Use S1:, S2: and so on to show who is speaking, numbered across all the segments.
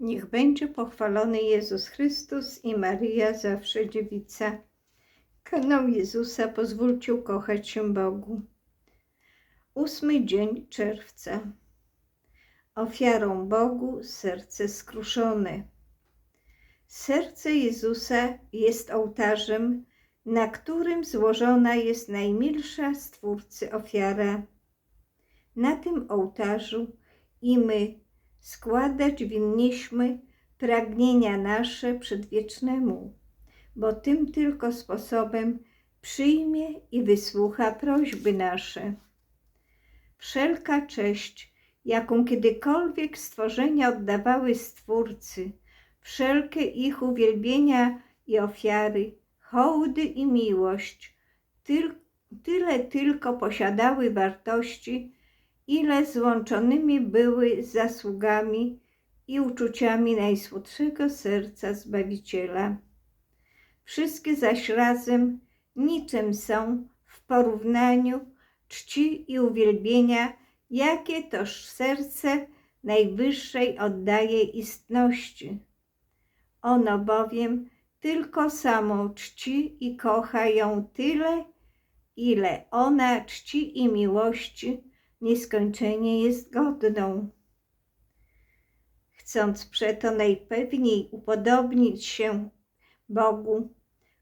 S1: Niech będzie pochwalony Jezus Chrystus i Maryja zawsze dziewica. Kanał Jezusa pozwólcie ukochać się Bogu. Ósmy dzień czerwca. Ofiarą Bogu serce skruszone. Serce Jezusa jest ołtarzem, na którym złożona jest najmilsza Stwórcy ofiara. Na tym ołtarzu i my składać winniśmy pragnienia nasze przedwiecznemu, bo tym tylko sposobem przyjmie i wysłucha prośby nasze. Wszelka cześć, jaką kiedykolwiek stworzenia oddawały Stwórcy, wszelkie ich uwielbienia i ofiary, hołdy i miłość, tyl, tyle tylko posiadały wartości, ile złączonymi były zasługami i uczuciami najsłodszego serca Zbawiciela. Wszystkie zaś razem niczym są w porównaniu czci i uwielbienia, jakie toż serce najwyższej oddaje istności. Ono bowiem tylko samą czci i kocha ją tyle, ile ona czci i miłości nieskończenie jest godną. Chcąc przeto najpewniej upodobnić się Bogu,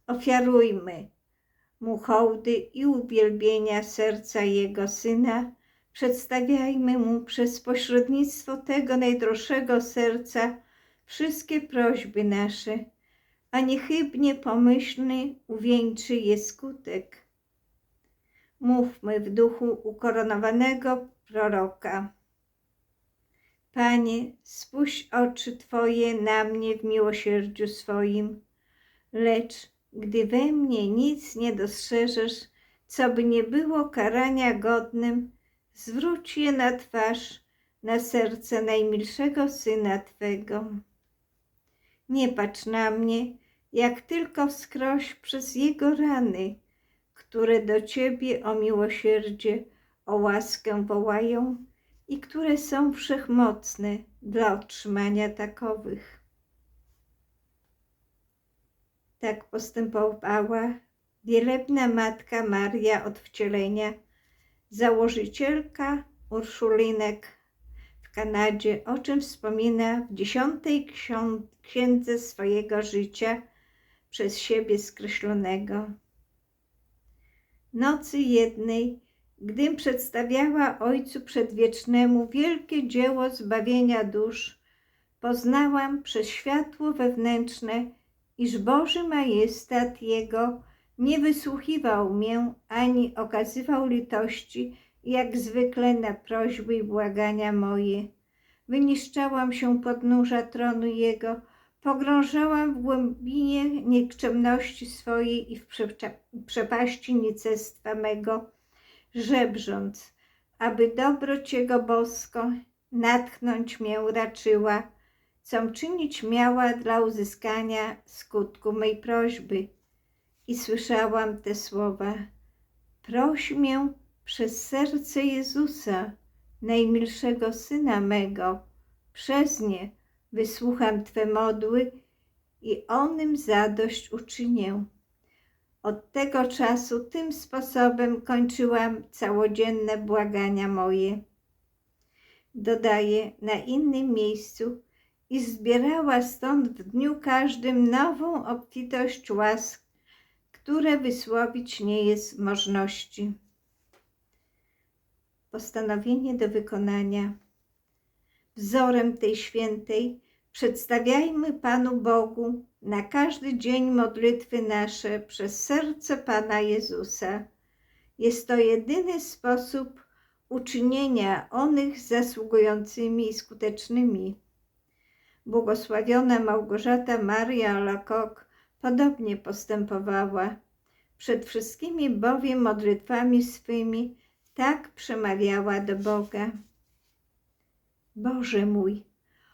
S1: ofiarujmy Mu hołdy i uwielbienia serca Jego Syna, przedstawiajmy Mu przez pośrednictwo tego najdroższego serca wszystkie prośby nasze, a niechybnie pomyślny uwieńczy je skutek mówmy w duchu ukoronowanego proroka. Panie, spuść oczy Twoje na mnie w miłosierdziu swoim, lecz gdy we mnie nic nie dostrzeżesz, co by nie było karania godnym, zwróć je na twarz, na serce najmilszego Syna Twego. Nie patrz na mnie, jak tylko wskroś przez Jego rany, które do Ciebie o miłosierdzie, o łaskę wołają i które są wszechmocne dla otrzymania takowych. Tak postępowała wielebna Matka Maria od wcielenia, założycielka Urszulinek w Kanadzie, o czym wspomina w dziesiątej księdze swojego życia przez siebie skreślonego nocy jednej, gdym przedstawiała Ojcu Przedwiecznemu wielkie dzieło zbawienia dusz, poznałam przez światło wewnętrzne, iż Boży majestat Jego nie wysłuchiwał mię ani okazywał litości, jak zwykle na prośby i błagania moje. Wyniszczałam się podnóża tronu Jego, Pogrążałam w głębinie nikczemności swojej i w przepaści nicestwa mego, żebrząc, aby dobroć Jego bosko natchnąć mię raczyła, com czynić miała dla uzyskania skutku mej prośby. I słyszałam te słowa, proś mię przez serce Jezusa, najmilszego Syna mego, przez nie, wysłucham Twe modły i onym zadość uczynię. Od tego czasu tym sposobem kończyłam całodzienne błagania moje. Dodaję na innym miejscu i zbierała stąd w dniu każdym nową obfitość łask, które wysłowić nie jest możności. Postanowienie do wykonania. Wzorem tej świętej Przedstawiajmy Panu Bogu na każdy dzień modlitwy nasze przez serce Pana Jezusa. Jest to jedyny sposób uczynienia onych zasługującymi i skutecznymi. Błogosławiona Małgorzata Maria Lakok podobnie postępowała. Przed wszystkimi bowiem modlitwami swymi tak przemawiała do Boga. Boże mój,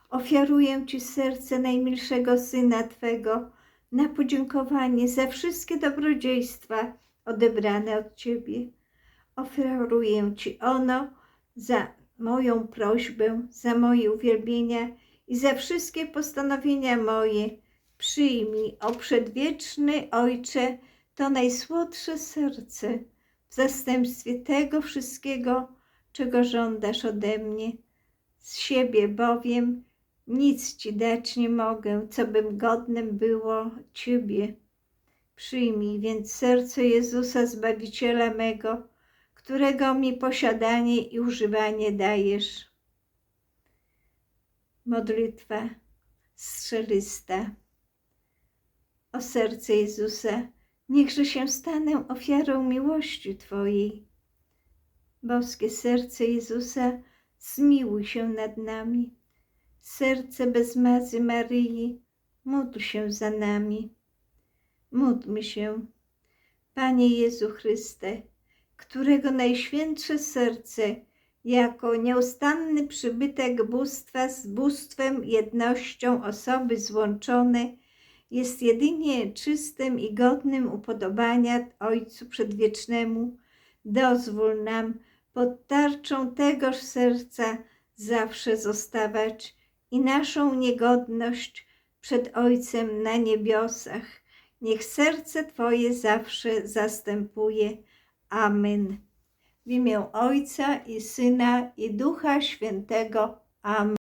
S1: Ofiaruję Ci serce najmilszego Syna Twego na podziękowanie za wszystkie dobrodziejstwa odebrane od Ciebie. Ofiaruję Ci ono za moją prośbę, za moje uwielbienia i za wszystkie postanowienia moje. Przyjmij, o przedwieczny Ojcze, to najsłodsze serce w zastępstwie tego wszystkiego, czego żądasz ode mnie. Z siebie bowiem nic Ci dać nie mogę, co bym godnym było Ciebie. Przyjmij więc serce Jezusa Zbawiciela mego, którego mi posiadanie i używanie dajesz. Modlitwa strzelista. O serce Jezusa, niechże się stanę ofiarą miłości Twojej. Boskie serce Jezusa, zmiłuj się nad nami. Serce bez mazy Maryi, módl się za nami. Módlmy się. Panie Jezu Chryste, którego najświętsze serce jako nieustanny przybytek bóstwa z bóstwem jednością osoby złączone jest jedynie czystym i godnym upodobania Ojcu Przedwiecznemu, dozwól nam pod tarczą tegoż serca zawsze zostawać i naszą niegodność przed Ojcem na niebiosach. Niech serce Twoje zawsze zastępuje. Amen. W imię Ojca i Syna i Ducha Świętego. Amen.